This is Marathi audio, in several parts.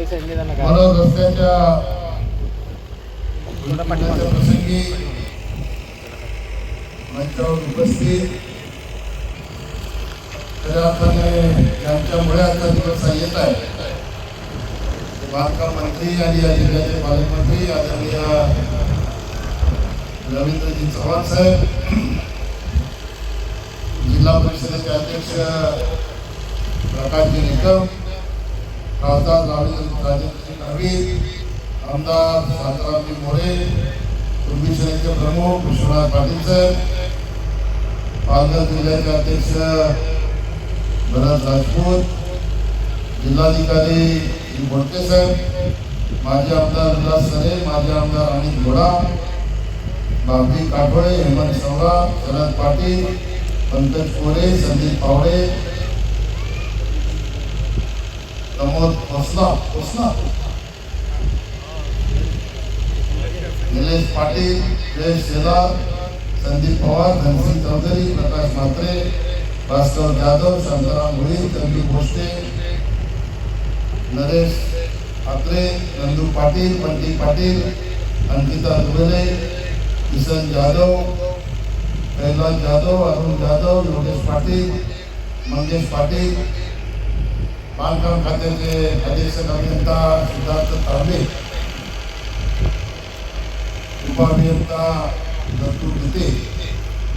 मला रस्त्याच्या उद्घाटनाच्या प्रसंगी मंचावर उपस्थित. खऱ्या अर्थाने यांच्यामुळे आता दिवस येत आहे. ते बांधकाम मंत्री आणि या जिल्ह्याचे पालकमंत्री आदरणीय रवींद्रजी चव्हाण साहेब जिल्हा परिषदेचे अध्यक्ष प्रकाशजी निकम खासदार राजेंद्र राजेंद्रजी आमदार शांतारामजी मोरे पूर्वी सेनेचे प्रमुख विश्वनाथ पाटील साहेब पालघर जिल्ह्याचे अध्यक्ष भरत राजपूत जिल्हाधिकारी श्री बोडके साहेब माजी आमदार विलास सरे माजी आमदार अनिल घोडा बाबी काठोळे हेमंत सवरा शरद पाटील पंकज कोरे संदीप पावडे प्रमोद भोसला भोसला. निलेश पाटील जयेश शेलार संदीप पवार धनसिंग चौधरी प्रकाश म्हात्रे भास्कर जाधव शांताराम भोई चंदू भोसले नरेश ठाकरे नंदू पाटील बंटी पाटील अंकिता दुबेले किसन जाधव कैलास जाधव अरुण जाधव योगेश पाटील मंगेश पाटील बांधकाम खात्याचे अधीक्षक अभियंता सिद्धार्थ तांबे उपअभियंता दत्तू गीते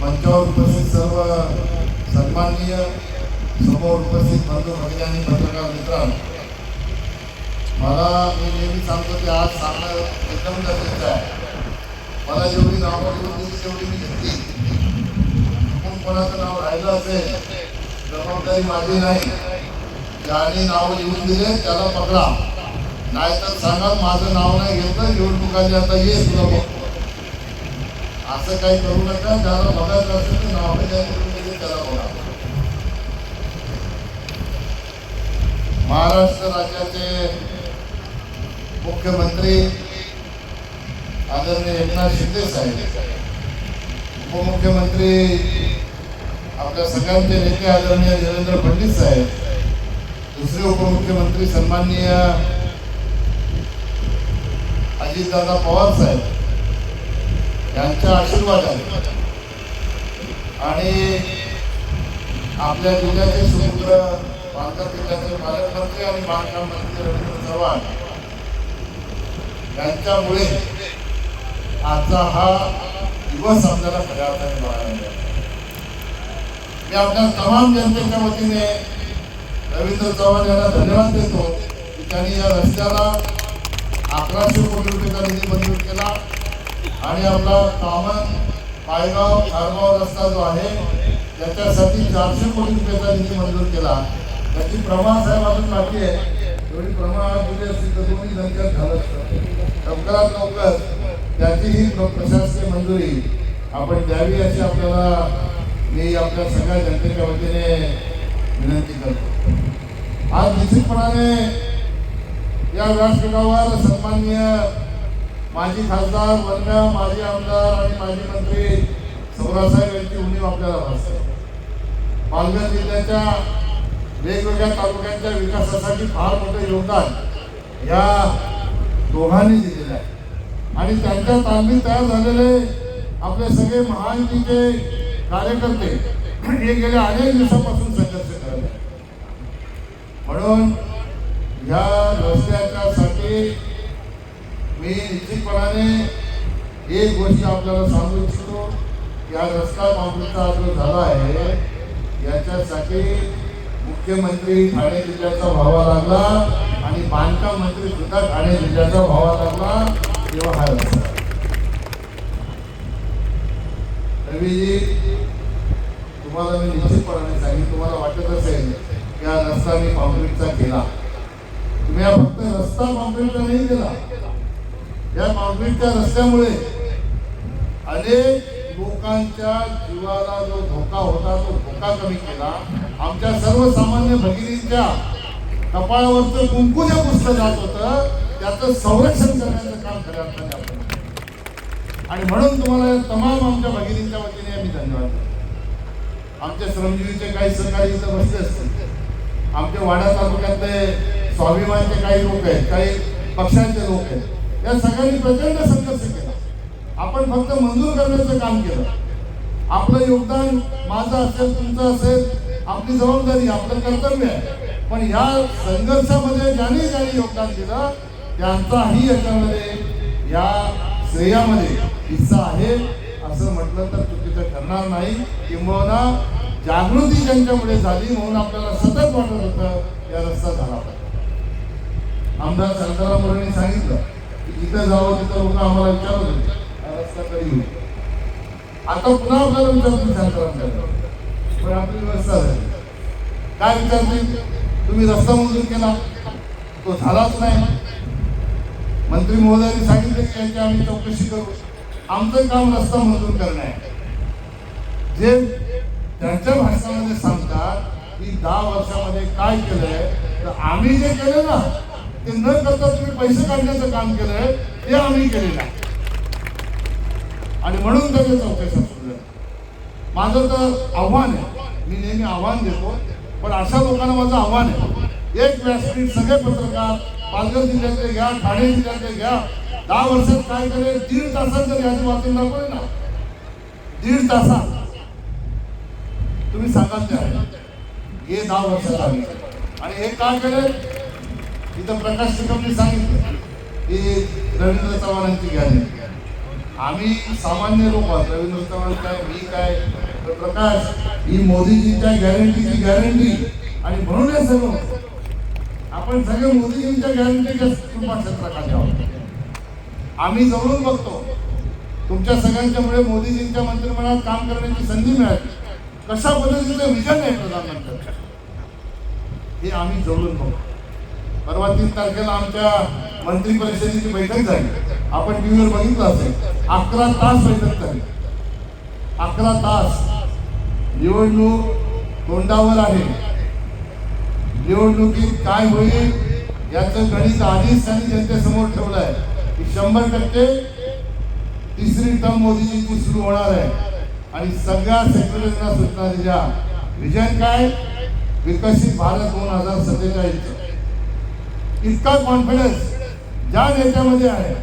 मंचावर उपस्थित सर्व सन्माननीय समोर उपस्थित बंधू भगिनी पत्रकार मित्रांनो मला मी नेहमी सांगतो की आज सांगणं एकदम गरजेचं आहे. मला जेवढी नावं घेऊन तेवढी मी घेतली. चुकून कोणाचं नाव राहिलं असेल जबाबदारी माझी नाही. ज्याने नाव लिहून दिले त्याला पकडा. नाहीतर सांगा माझं नाव नाही घेतलं निवडणुकाची आता ये तुला बघतो. असं काही करू नका ज्याला बघायचं असेल ते नाव लिहून त्याला बघा. महाराष्ट्र राज्याचे मुख्यमंत्री आदरणीय एकनाथ शिंदे साहेब. उपमुख्यमंत्री आपल्या सगळ्यांचे नेते आदरणीय देवेंद्र फडणवीस साहेब. दुसरे उपमुख्यमंत्री सन्माननीय अजितदादा पवार साहेब यांच्या आशीर्वादाने आणि आपल्या जिल्ह्याचे सुपुत्र पालघर जिल्ह्याचे पालकमंत्री आणि बांधकाम मंत्री रवींद्र चव्हाण यांच्यामुळे आजचा हा दिवस आपल्याला खऱ्या अर्थाने मिळाला. मी आपल्या तमाम जनतेच्या वतीने रवींद्र चव्हाण यांना धन्यवाद देतो की त्यांनी या रस्त्याला अकराशे कोटी रुपयाचा निधी मंजूर केला. आणि आपला कामन पायगाव खारगाव रस्ता जो आहे त्याच्यासाठी चारशे कोटी रुपयाचा निधी मंजूर केला. त्याची प्रमाण साहेब अजून बाकी आहे. एवढी प्रमाण दिली असतील तर तुम्ही नंतर झालं लवकरात लवकर त्याचीही प्रशासकीय मंजुरी आपण द्यावी अशी आपल्याला मी आपल्या सगळ्या जनतेच्या वतीने विनंती करतो. आज निश्चितपणाने या व्यासपीठावर सन्माननीय माजी खासदार वर्ग माजी आमदार आणि माजी मंत्री सौरासाहेब यांची उणीव आपल्याला भासते. पालघर जिल्ह्याच्या वेगवेगळ्या तालुक्यांच्या विकासासाठी फार मोठं योगदान या दोघांनी दिलेलं आहे. आणि त्यांच्या तालमी तयार झालेले आपले सगळे महायुतीचे कार्यकर्ते हे गेल्या अनेक दिवसापासून म्हणून या रस्त्याच्या साठी मी निश्चितपणाने एक गोष्ट आपल्याला सांगू इच्छितो या रस्ता काँग्रेसचा जो झाला आहे याच्यासाठी मुख्यमंत्री ठाणे जिल्ह्याचा व्हावा लागला आणि बांधकाम मंत्री सुद्धा ठाणे जिल्ह्याचा व्हावा लागला तेव्हा हा रस्ता. रवीजी तुम्हाला मी निश्चितपणाने सांगेन तुम्हाला वाटत असेल या रस्ता मी कॉन्क्रीटचा केला. तुम्ही हा फक्त रस्ता कॉन्क्रीटचा नाही केला. या कॉन्क्रीटच्या रस्त्यामुळे अनेक लोकांच्या जीवाला जो धोका होता तो धोका कमी केला. आमच्या सर्वसामान्य भगिनींच्या कपाळावरचं कुंकू जे पुस्तक जात होतं त्याचं संरक्षण करण्याचं काम खऱ्या अर्थाने आपण आणि म्हणून तुम्हाला तमाम आमच्या भगिनींच्या वतीने मी धन्यवाद आमच्या श्रमजीवीचे काही सहकारी इथं बसले असतील. आमच्या वाडा तालुक्यातले स्वाभिमानचे काही लोक आहेत काही पक्षांचे लोक आहेत. या सगळ्यांनी प्रचंड संघर्ष केला. आपण फक्त मंजूर करण्याचं काम केलं. आपलं योगदान माझं असेल तुमचं असेल आपली जबाबदारी आपलं कर्तव्य आहे. पण या संघर्षामध्ये ज्याने ज्यांनी योगदान दिलं त्यांचाही याच्यामध्ये या श्रेयामध्ये हिस्सा आहे. असं म्हटलं तर चुकीचं ठरणार नाही. किंबहुना जागृती ज्यांच्यामुळे झाली म्हणून आपल्याला सतत वाटत होतं या रस्ता झाला पाहिजे. आमदार शांताराम मोरेंनी सांगितलं की जिथं जावं तिथं लोक आम्हाला विचारत होते हा रस्ता कधी होईल? आता पुन्हा आपल्याला विचारतील शांताराम पण आपली व्यवस्था झाली. काय विचारतील? तुम्ही रस्ता मंजूर केला. तो झालाच नाही. मंत्री महोदयांनी सांगितले की याची आम्ही चौकशी करू. आमचं काम रस्ता मंजूर करणं आहे. जे त्यांच्या भाषणामध्ये सांगतात की दहा वर्षामध्ये काय केलंय तर आम्ही जे केलं ना ते न करता तुम्ही पैसे काढण्याचं काम केलंय ते आम्ही केलेलं आहे. आणि म्हणून त्याच्या चौकशा सुरू माझं तर आव्हान आहे. मी नेहमी आव्हान देतो पण अशा लोकांना माझं आव्हान आहे. एक व्यासपीठ सगळे पत्रकार पालघर जिल्ह्यातले घ्या ठाणे जिल्ह्यातले घ्या. दहा वर्षात काय केले दीड तासात जर यादी वाचून दाखवले ना. दीड तासात. तुम्ही सांगाल ते आहे. हे दहा वर्षात आले. आणि हे काय केलं इथं प्रकाश निकमने सांगितलं. की रवींद्र चव्हाणांची गॅरंटी आम्ही सामान्य लोक आहोत. रवींद्र चव्हाण काय मी काय? तर प्रकाश ही मोदीजींच्या गॅरंटीची गॅरंटी. आणि म्हणून हे सर्व आपण सगळे मोदीजींच्या गॅरंटीच्या कृपा क्षेत्राखाली आहोत आम्ही जवळून बघतो. तुमच्या सगळ्यांच्यामुळे मोदीजींच्या मंत्रिमंडळात काम करण्याची संधी मिळाली. कशा पद्धतीचं विजन आहे प्रधानमंत्र्यांचं हे आम्ही जवळून बघू. परवा तीन तारखेला आमच्या मंत्री परिषदेची बैठक झाली. आपण टीव्हीवर बघितलं असेल. अकरा तास बैठक झाली. अकरा तास. निवडणूक तोंडावर आहे. निवडणुकीत काय होईल याचं गणित आधीच त्यांनी जनतेसमोर ठेवलं आहे की शंभर टक्के तिसरी टर्म मोदीची सुरू होणार आहे. आणि सगळ्या सेक्रेटरींना सूचना दिल्या. विजन काय? विकसित भारत दोन हजार सत्तेचाळीस इतका कॉन्फिडन्स ज्या नेत्यामध्ये आहे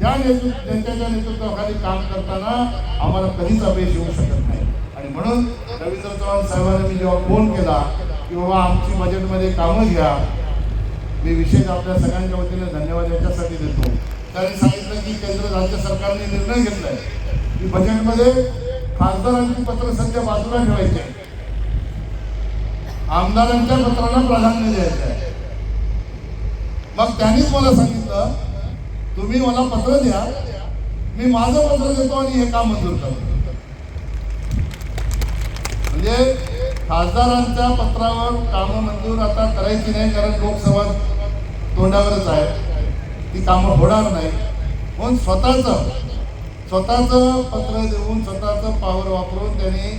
त्या नेतृ नेत्याच्या नेतृत्वाखाली काम करताना आम्हाला कधीच अपयश येऊ शकत नाही. आणि म्हणून रवींद्र चव्हाण साहेबांना मी जेव्हा फोन केला की बाबा आमची बजेटमध्ये कामं घ्या. मी विशेष आपल्या सगळ्यांच्या वतीने धन्यवाद याच्यासाठी देतो. त्यांनी सांगितलं की केंद्र राज्य सरकारने निर्णय घेतलाय. की बजेटमध्ये खासदारांची पत्र सध्या बाजूला ठेवायची आहे. आमदारांच्या पत्राला प्राधान्य द्यायचं आहे. मग त्यांनीच मला सांगितलं तुम्ही मला पत्र द्या मी माझं पत्र देतो आणि हे काम मंजूर करतो. म्हणजे खासदारांच्या पत्रावर कामं मंजूर आता करायची नाही कारण लोकसभा तोंडावरच आहे. ती कामं होणार नाही. म्हणून स्वतःचं स्वतःचं पत्र देऊन स्वतःचं पावर वापरून त्याने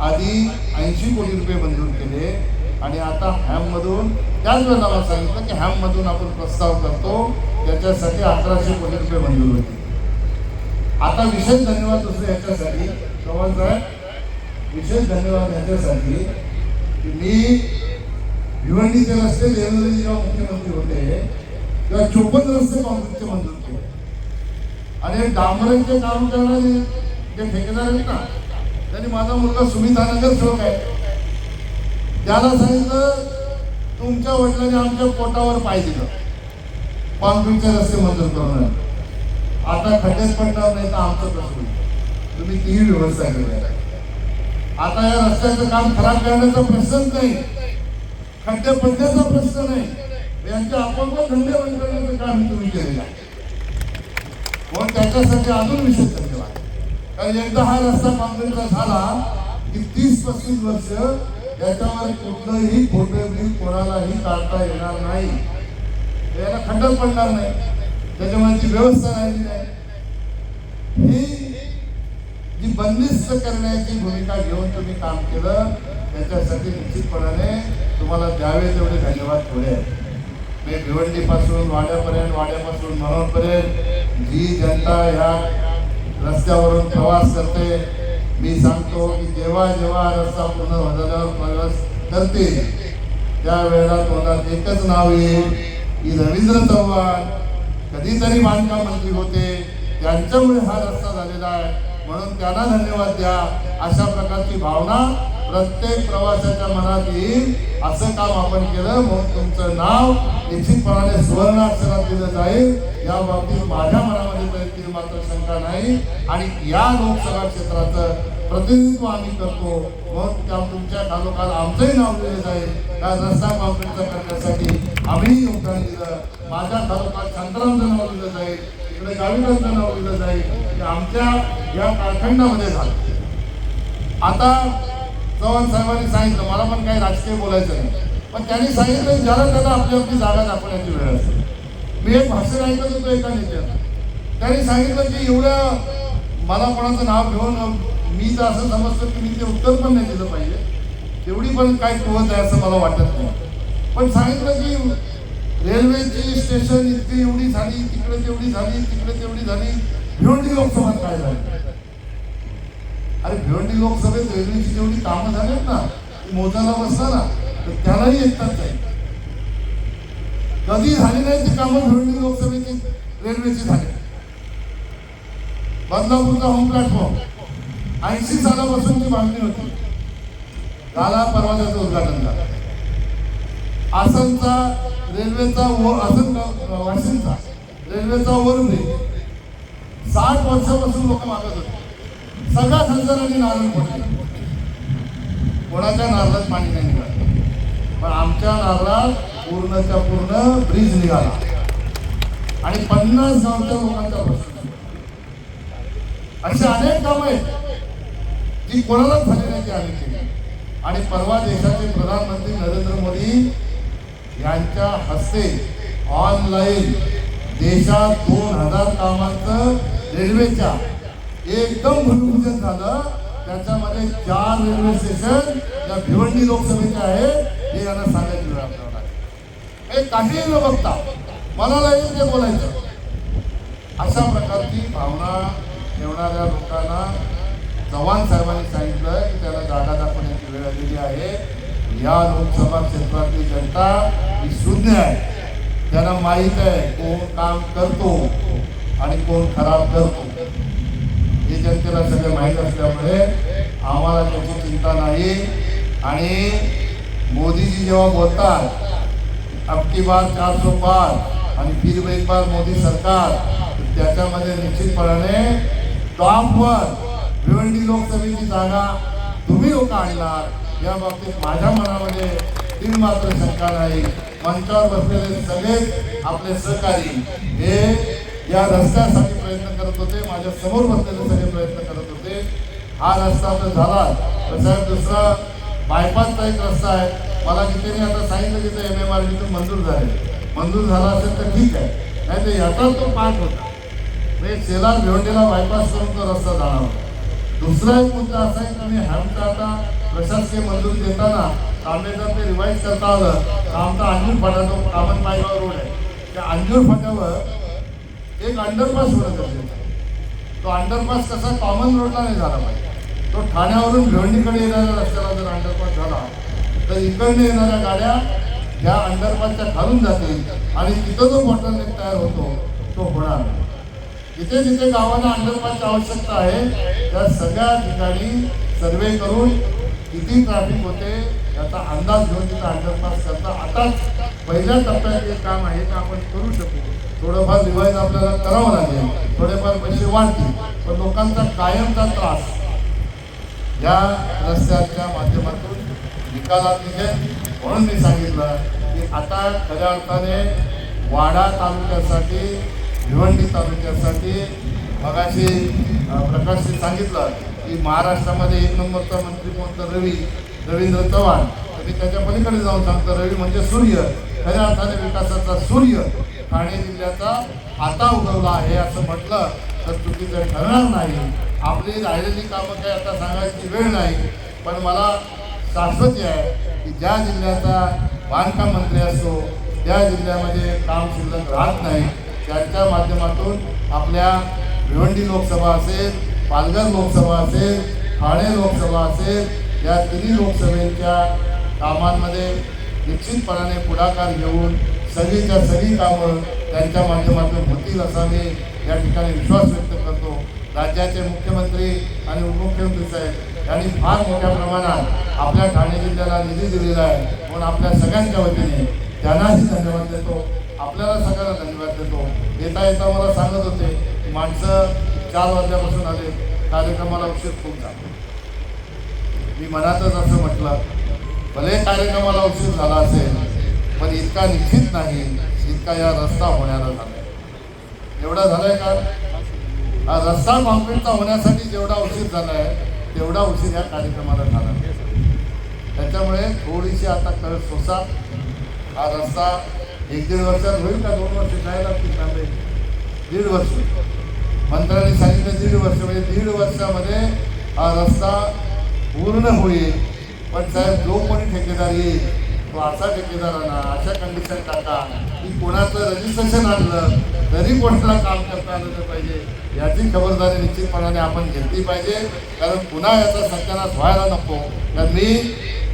आधी ऐंशी कोटी रुपये मंजूर केले. आणि आता हॅममधून त्याच वेळेला मला सांगितलं की हॅममधून आपण प्रस्ताव करतो त्याच्यासाठी अकराशे कोटी रुपये मंजूर होते आता विशेष धन्यवाद दुसरे याच्यासाठी चव्हाण साहेब विशेष धन्यवाद याच्यासाठी की मी भिवंडीचे रस्ते देवेंद्रजी जेव्हा मुख्यमंत्री होते तेव्हा चोपन्न रस्ते काँग्रेसचे मंजूर केले. आणि डांबरांचे काम करणारे जे ठेकेदार आहेत ना त्यांनी माझा मुलगा सुमिता सेवक आहे. त्याला सांगितलं तुमच्या वडिलांनी आमच्या पोटावर पाय दिलं. कॉन्क्रीटचे रस्ते मंजूर करणार आता खड्डेच पडणार नाही तर आमचं कसं तुम्ही तीही व्यवस्था केली आता या रस्त्याचं काम खराब करण्याचा प्रश्नच नाही. खड्डे पडण्याचा प्रश्न नाही. यांच्या आपण खंडे बंद करण्याचं काम तुम्ही केलेलं आहे. म्हणून त्याच्यासाठी अजून विशेष धन्यवाद. कारण एकदा हा रस्ता काँग्रेसचा झाला की तीस पस्तीस वर्ष याच्यावर कुठलंही खोटं बिल कोणालाही काढता येणार नाही. याला खंडन पडणार नाही. त्याच्यामुळे ती व्यवस्था राहिली नाही. ही जी बंदिस्त करण्याची भूमिका घेऊन तुम्ही काम केलं त्याच्यासाठी निश्चितपणाने तुम्हाला द्यावे तेवढे धन्यवाद थोडे आहेत मी भिवंडीपासून वाड्यापर्यंत वाड्यापासून मनोरपर्यंत जी जनता ह्या रस्त्यावरून प्रवास करते मी सांगतो की जेव्हा जेव्हा रस्ता पूर्ण झाल्यावर प्रवास करते त्यावेळेला तोंडात एकच नाव येईल की रवींद्र चव्हाण. कधीतरी बांधकाम मंत्री होते त्यांच्यामुळे हा रस्ता झालेला आहे. म्हणून त्यांना धन्यवाद द्या. अशा प्रकारची भावना प्रत्येक प्रवाशाच्या मनात येईल असं काम आपण केलं म्हणून तुमचं नाव निश्चितपणाने सुवर्णाक्षरात दिलं जाईल. या बाबतीत माझ्या मनामध्ये तरी मात्र शंका नाही. आणि या लोकसभा क्षेत्राचं प्रतिनिधित्व आम्ही करतो. मग त्या तुमच्या खालोखाल आमचंही नाव दिलं जाईल. त्या रस्ता कॉन्क्रीटचा करण्यासाठी आम्ही योगदान दिलं. माझ्या खालोखाल शांतारामचं नाव दिलं जाईल. इकडे गाविकांचं नाव दिलं जाईल. हे आमच्या या कालखंडामध्ये झालं. आता चव्हाण साहेबांनी सांगितलं मला पण काही राजकीय बोलायचं नाही. पण त्यांनी सांगितलं ज्याला त्याला आपली आपली जागा दाखवण्याची वेळ असते मी एक भाषण ऐकत होतो एका नेत्याला. त्यांनी सांगितलं की एवढ्या मला कोणाचं नाव घेऊन मी तर असं समजतो की मी ते उत्तर पण नाही दिलं पाहिजे. तेवढी पण काय कुवत आहे असं मला वाटत नाही. पण सांगितलं की रेल्वेची स्टेशन इतकी एवढी झाली तिकडे तेवढी झाली तिकडे तेवढी झाली भिवंडी लोकसभा काय झाली? अरे भिवंडी लोकसभेत रेल्वेची जेवढी कामं झालीत ना ती मोजायला बसला तर त्यालाही येतात नाही कधी झाली नाही ती कामं भिवंडी लोकसभेची रेल्वेची झाली. बदलापूरचा होम प्लॅटफॉर्म ऐंशी सालापासून ती मागणी होती. काला परवा त्याचं उद्घाटन झालं. आसनचा रेल्वेचा व आसन वाशिमचा रेल्वेचा ओव्हरब्रिज साठ वर्षापासून लोक मागत होते. सगळ्या संसाराने नारळ पडले कोणाच्या नारळात पाणी नाही निघालं. पण आमच्या नारळात पूर्णच्या पूर्ण ब्रिज निघाला. आणि पन्नास गावच्या लोकांचा प्रश्न अशी अनेक कामं आहेत जी कोणालाच झाली नाही ती आम्ही केली. आणि परवा देशाचे प्रधानमंत्री नरेंद्र मोदी यांच्या हस्ते ऑनलाईन देशात दोन हजार कामांचं रेल्वेच्या एकदम भूमिपूजन झालं. त्याच्यामध्ये चार रेल्वे स्टेशन या भिवंडी लोकसभेचे आहे. हे यांना सांगायची वेळ आपल्याला आहे. हे काहीही न बघता मला लागेल ते बोलायचं. अशा प्रकारची भावना ठेवणाऱ्या लोकांना चव्हाण साहेबांनी सांगितलं की त्याला जागा दाखवण्याची वेळ आलेली आहे. या लोकसभा क्षेत्रातली जनता ही शून्य आहे. त्यांना माहीत आहे कोण काम करतो आणि कोण खराब करतो. हे जनतेला सगळे माहीत असल्यामुळे आम्हाला त्याची चिंता नाही. आणि मोदीजी जेव्हा बोलतात अबकी बार चार सो पार आणि फिर एक बार मोदी सरकार त्याच्यामध्ये निश्चितपणाने टॉपवर भिवंडी लोकसभेची जागा तुम्ही लोक आणणार या बाबतीत माझ्या मनामध्ये तीन मात्र शंका नाही. मंचावर बसलेले सगळे आपले सहकारी हे या रस्त्यासाठी प्रयत्न करत होते. माझ्यासमोर बसलेले सगळे प्रयत्न करत होते. हा रस्ता तर झाला. तर साहेब दुसरा बायपासचा एक रस्ता आहे. मला जिथे मी आता सांगितलं की एम एम आर मंजूर झाले मंजूर झाला असेल तर ठीक आहे. नाही तर याचाच तो पाठ होता. म्हणजे शेलार भिवंडीला बायपास करून तो रस्ता जाणार होता. दुसरा एक मुद्दा असा आहे की आम्ही हॅमचा आता प्रशासकीय मंजुरी देताना तांबेकर ते रिवाईज करता आलं तर आमचा अंजूर फाटा जो कामन पायगाव रोड आहे. त्या अंजूर फाट्यावर एक अंडरपास होणं गरजेचं तो अंडरपास कसा कॉमन रोडला नाही झाला पाहिजे. तो ठाण्यावरून भिवंडीकडे येणाऱ्या रस्त्याला जर अंडरपास झाला तर इकडनं येणाऱ्या गाड्या ह्या अंडरपासच्या खालून जातील आणि तिथं जो बॉटलनेक तयार होतो तो होणार नाही. जिथे जिथे गावांना अंडरपासची आवश्यकता आहे त्या सगळ्या ठिकाणी सर्वे करून किती ट्रॅफिक होते याचा अंदाज घेऊन तिथं अंडरपास करता. आताच पहिल्या टप्प्यात जे काम आहे ते आपण करू शकू. थोडंफार रिवाईज आपल्याला करावं लागेल. थोडेफार पैसे वाढतील. पण लोकांचा कायमचा त्रास या रस्त्याच्या माध्यमातून निकालात निघेल म्हणून मी सांगितलं की आता खऱ्या अर्थाने वाडा तालुक्यासाठी भिवंडी तालुक्यासाठी मगाशी प्रकाशने प्रकाशजी सांगितलं की महाराष्ट्रामध्ये एक नंबरचा मंत्री कोणता? रवी. रवींद्र चव्हाण. तर मी त्याच्या पलीकडे जाऊन सांगतो रवी म्हणजे सूर्य. खऱ्या अर्थाने विकासाचा सूर्य. ठाणे जिल्ह्याचा आता उगवला आहे असं म्हटलं तर चुकीचं ठरणार नाही. आपली राहिलेली कामं काही आता सांगायची वेळ नाही. पण मला शाश्वती आहे की ज्या जिल्ह्याचा बांधकाम मंत्री असतो त्या जिल्ह्यामध्ये काम शिल्लक राहत नाही. त्यांच्या माध्यमातून आपल्या भिवंडी लोकसभा असेल पालघर लोकसभा असेल ठाणे लोकसभा असेल या तिन्ही लोकसभेच्या कामांमध्ये निश्चितपणाने पुढाकार घेऊन सगळीच्या सगळी कामं त्यांच्या माध्यमातून होतील असा मी या ठिकाणी विश्वास व्यक्त करतो. राज्याचे मुख्यमंत्री आणि उपमुख्यमंत्री साहेब यांनी फार मोठ्या प्रमाणात आपल्या ठाणे जिल्ह्याला निधी दिलेला आहे. म्हणून आपल्या सगळ्यांच्या वतीने त्यांनाही धन्यवाद देतो. आपल्याला सगळ्यांना धन्यवाद देतो. येता येता मला सांगत होते की माणसं चार वाजल्यापासून आले. कार्यक्रमाला उशीर खूप झाला. मी मनातच असं म्हटलं भले कार्यक्रमाला उशीर झाला असेल पण इतका निश्चित नाही इतका या रस्ता होण्याला झाला एवढा झालाय का? हा रस्ता कॉन्क्रीटचा होण्यासाठी जेवढा उशीर झालाय तेवढा उशीर या कार्यक्रमाला झाला. त्याच्यामुळे थोडीशी आता कळ सोसा. हा रस्ता एक दीड वर्षात होईल का दोन वर्ष? काय लागतील तांबे दीड वर्ष. मंत्र्यांनी सांगितलं दीड वर्ष म्हणजे दीड वर्षामध्ये हा रस्ता पूर्ण होईल. पण साहेब जो कोणी ठेकेदार येईल असा ठेकेदार अशा कंडिशन टाका की कोणाचं रजिस्ट्रेशन आणलं तरी कोणाला काम करता आलं पाहिजे याची खबरदारी निश्चितपणाने आपण घेतली पाहिजे. कारण पुन्हा याचा सत्यानाश व्हायला नको. कारण मी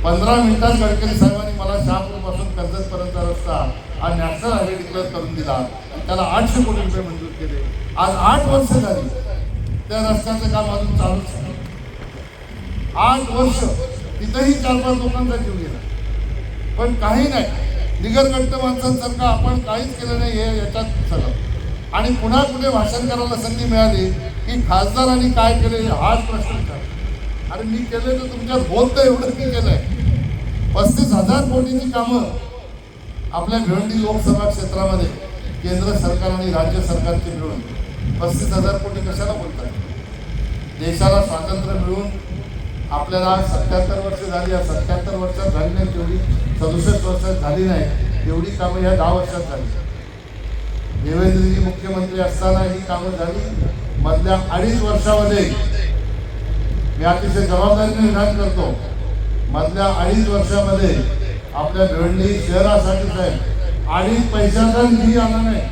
पंधरा मिनिटात गडकरी साहेबांनी मला शहापूरपासून कर्जतपर्यंत रस्ता हा नॅशनल हायवे डिक्लेअर करून दिला. आणि त्याला आठशे कोटी रुपये मंजूर केले. आज आठ वर्ष झाली. त्या रस्त्याचं काम अजून चालूच आठ वर्ष. तिथंही चार पाच लोकांचा जीव गेला. पण काही नाही. निगरगंट माणसांसारखं आपण काहीच केलं नाही हे याच्यात सगळं आणि पुन्हा कुठे भाषण करायला संधी मिळाली की खासदारांनी काय केले हाच प्रश्न विचार. अरे मी केले तर तुमच्यात बोलतं एवढंच एवढं केलं आहे पस्तीस हजार कोटीची कामं आपल्या भिवंडी लोकसभा क्षेत्रामध्ये केंद्र सरकार आणि राज्य सरकारचे मिळून पस्तीस हजार कोटी कशाला बोलतात देशाला स्वातंत्र्य मिळून आपल्याला सत्याहत्तर वर्ष झाली या सत्याहत्तर वर्षात झाली नाही तेवढी सदुसष्ट वर्षात झाली नाही तेवढी कामं ह्या दहा वर्षात झाली. देवेंद्रजी मुख्यमंत्री असताना ही कामं झाली. मधल्या अडीच वर्षामध्ये मी अतिशय जबाबदारीने विधान करतो. मधल्या अडीच वर्षामध्ये आपल्या भिवंडी शहरासाठी साहेब अडीच पैशाचा निधी आला नाही.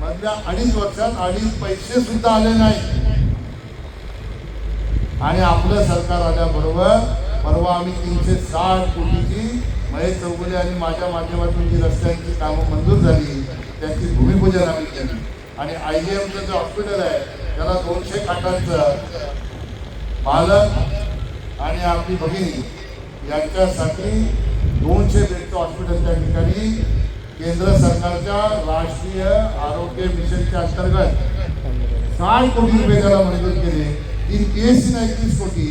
मधल्या अडीच वर्षात अडीच पैसे सुद्धा आले नाही. आणि आपलं सरकार आल्याबरोबर परवा आम्ही तीनशे साठ कोटीची महेश चौगुले आणि माझ्या माध्यमातून जी रस्त्यांची कामं मंजूर झाली त्यांची भूमिपूजन आम्ही केली. आणि आय जी एमचं जे हॉस्पिटल आहे त्याला दोनशे खाटांचं पालक आणि आपली भगिनी यांच्यासाठी दोनशे बेडचं हॉस्पिटल त्या ठिकाणी केंद्र सरकारच्या राष्ट्रीय आरोग्य मिशनच्या अंतर्गत साठ कोटी रुपये त्याला मंजूर केले. तीन पी एस सी एकवीस कोटी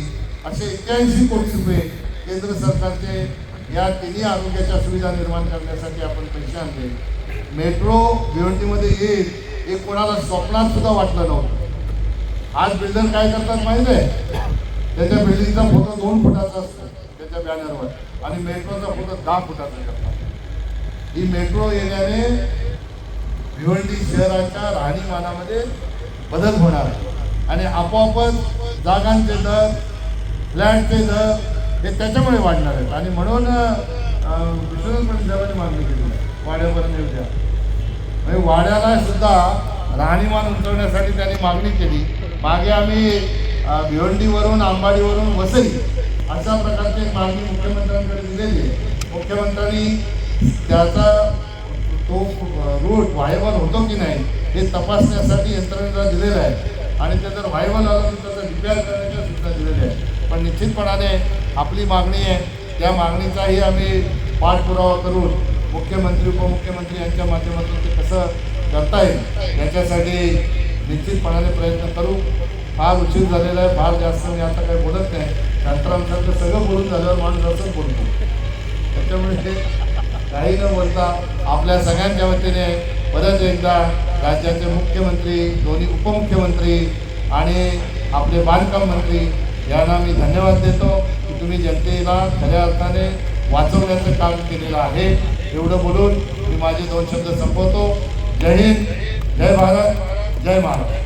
असे एक्क्याऐंशी कोटी रुपये केंद्र सरकारचे या तिन्ही आरोग्याच्या सुविधा निर्माण करण्यासाठी आपण पैसे आणले. मेट्रो भिवंडीमध्ये येईल हे कोणाला स्वप्नात सुद्धा वाटलं नव्हतं. आज बिल्डर काय करतात माहिती आहे त्याच्या बिल्डिंगचा फोटो दोन फुटाचा असतो त्याच्या बॅनरवर आणि मेट्रोचा फोटो दहा फुटाचा करतात. ही मेट्रो येण्याने भिवंडी शहराच्या राहणीमानामध्ये बदल होणार आहे. आणि आपोआपच जागांचे दर फ्लॅटचे दर हे त्याच्यामुळे वाढणार आहेत. आणि म्हणून विश्वनाथ पंडितांनी मागणी केली आहे वाड्यापर्यंत येऊ द्या. म्हणजे वाड्याला सुद्धा राहणीमान उंचवण्यासाठी त्यांनी मागणी केली. मागे आम्ही भिवंडीवरून आंबाडीवरून वसई अशा प्रकारची मागणी मुख्यमंत्र्यांकडे दिलेली आहे. मुख्यमंत्र्यांनी त्याचा तो रूट व्हायबल होतो की नाही हे तपासण्यासाठी यंत्रणेला दिलेलं आहे. आणि ते जर व्हायबल आलं तर त्याचं रिपेअर करण्याच्या सूचना दिलेल्या आहे पण निश्चितपणाने आपली मागणी आहे. त्या मागणीचाही आम्ही पाठपुरावा करून मुख्यमंत्री उपमुख्यमंत्री यांच्या माध्यमातून ते कसं करता येईल याच्यासाठी निश्चितपणाने प्रयत्न करू. फार उशीर झालेला आहे फार जास्त मी आता काही बोलत नाही. तंत्रांसारखं सगळं बोलून झाल्यावर माणूस असंच बोलतो. त्याच्यामुळे ते काही न बोलता आपल्या सगळ्यांच्या वतीने परत एकदा राज्याचे मुख्यमंत्री दोन्ही उपमुख्यमंत्री आणि आपले बांधकाम मंत्री यांना मी धन्यवाद देतो की तुम्ही जनतेला खऱ्या अर्थाने वाचवण्याचं काम केलेलं आहे. एवढं बोलून मी माझे दोन शब्द संपवतो. जय हिंद जय भारत जय महाराष्ट्र.